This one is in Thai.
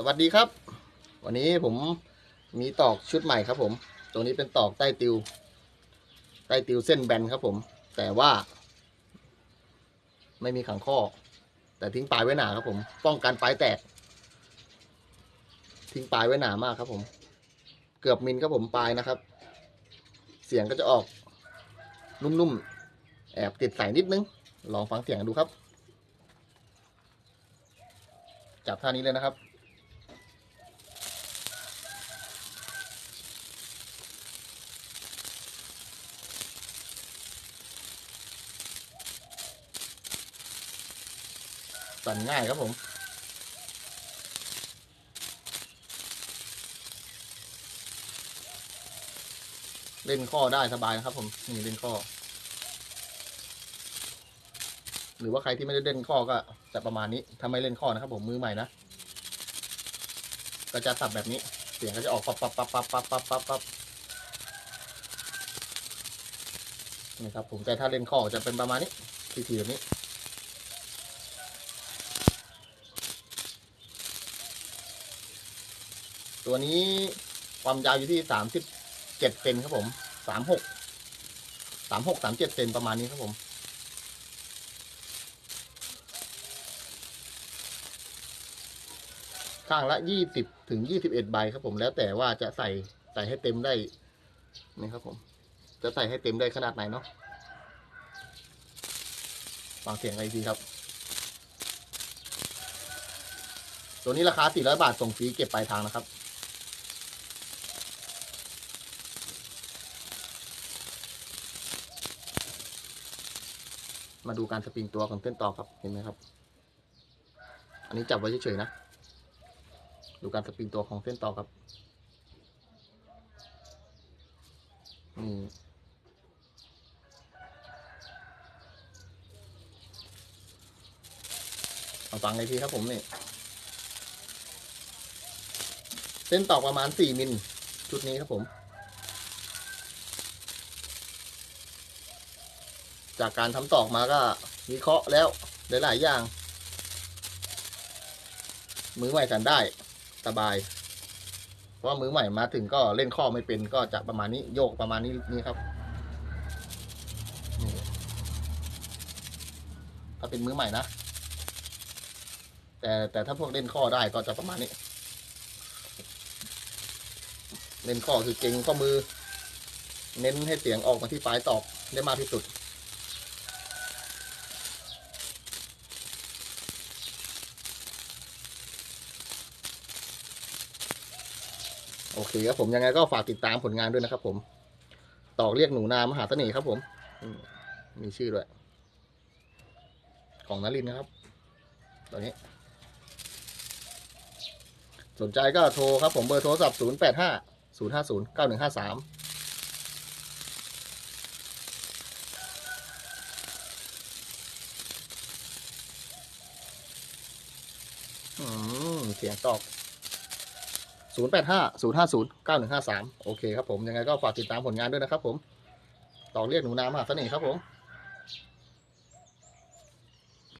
สวัสดีครับ วันนี้ผมมีตอกชุดใหม่ครับ ผมตัวนี้เป็นตอกใต้ติว ใต้ติวเส้นแบนครับผม แต่ว่า ไม่มีขังข้อ แต่ทิ้งปลายไว้หนาครับผม ป้องกันปลายแตก ทิ้งปลายไว้หนามากครับผม เกือบมิลครับผมปลายนะครับ เสียงก็จะออก นุ่มๆ แอบติดใส่นิดนึง ลองฟังเสียงดูครับ จับท่านี้เลยนะครับ สั่นง่ายครับผม เล่นข้อได้สบายนะครับผม นี่เล่นข้อ หรือว่าใครที่ไม่ได้เล่นข้อก็จะประมาณนี้ถ้าไม่เล่นข้อนะครับผมมือใหม่นะ ก็จะสับแบบนี้ เสียงก็จะออกปั๊บปั๊บปั๊บปั๊บปั๊บปั๊บปั๊บปับนี่ครับผมแต่ถ้าเล่นข้อจะเป็นประมาณนี้ทีๆแบบนี้ ตัวนี้ความยาวอยู่ที่สามสิบเจ็ดเซนครับผมสามหกสามหกสามเจ็ดเซนประมาณนี้ครับผม ข้างละยี่สิบถึงยี่สิบเอ็ดใบครับผมแล้วแต่ว่าจะใส่ใส่ให้เต็มได้นี่ครับผม จะใส่ให้เต็มได้ขนาดไหนเนาะฟังเสียงอะไรทีครับ ตัวนี้ราคาสี่ร้อยบาท ส่งฟรีเก็บปลายทางนะครับ มาดูการสปริงตัวของเส้นต่อครับเห็นไหมครับ อันนี้จับไว้เฉยๆนะ ดูการสปริงตัวของเส้นต่อครับนี่เอาฟังเลยทีครับผมนี่เส้นตอกประมาณสี่มิลชุดนี้ครับผม จากการทำตอกมาก็วิเคราะห์แล้วหลายๆอย่าง มือใหม่สันได้สบาย เพราะมือใหม่มาถึงก็เล่นข้อไม่เป็นก็จะประมาณนี้โยกประมาณนี้นี่ครับถ้าเป็นมือใหม่นะ แต่แต่ถ้าพวกเล่นข้อได้ก็จะประมาณนี้ เล่นข้อคือเก่งข้อมือ เน้นให้เสียงออกมาที่ปลายตอกได้มากที่สุด โอเคครับผมยังไงก็ฝากติดตามผลงานด้วยนะครับ ผม ตอกเรียกหนูนามหาเสน่ห์ครับ ผมมีชื่อด้วย ของนลินนะครับ ตอนนี้ สนใจก็โทรครับ ผมเบอร์โทรศัพท์0 8 5 0 5 0 9 1 5 3อืมเสียงตอก 0 8 5 0 5 0 9 1 5 3โอเคครับผมยังไงก็ฝากติดตามผลงานด้วยนะครับผมตอกเรียกหนูนามหาเสน่ห์ครับผม